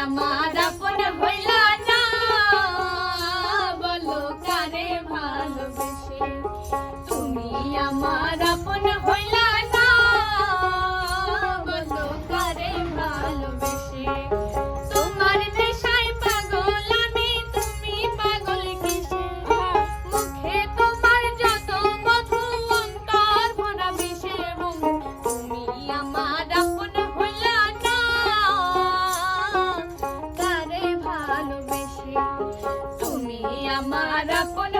llamada por. ভালোবেসে। তুমি আমার আপন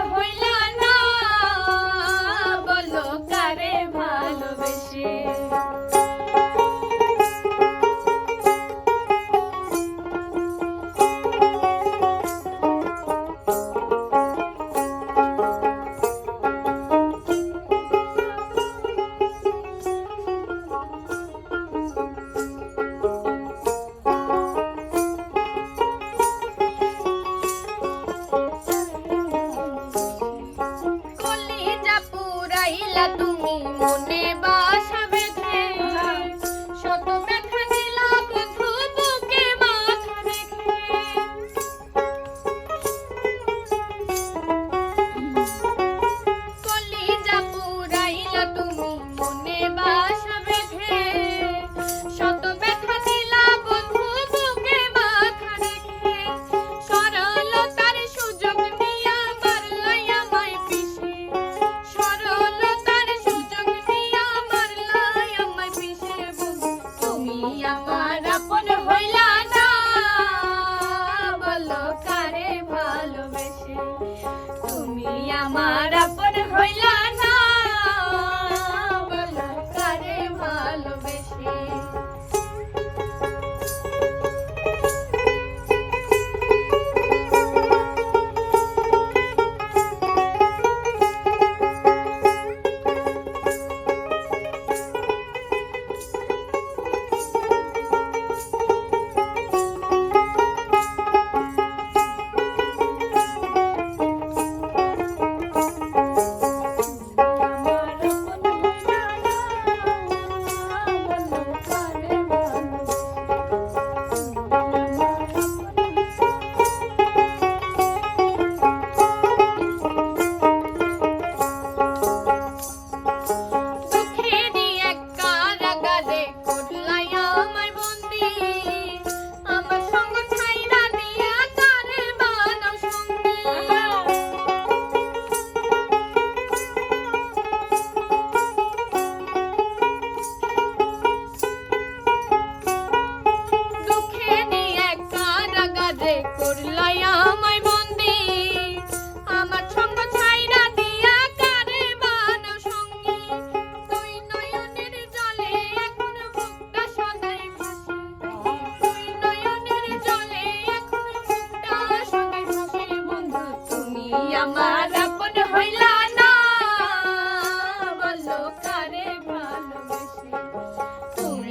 আল্লাহ তুমি মনে আমার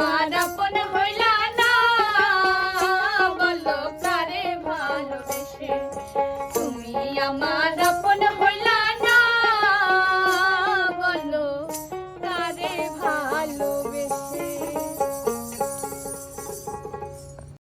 i don't want to Manapona.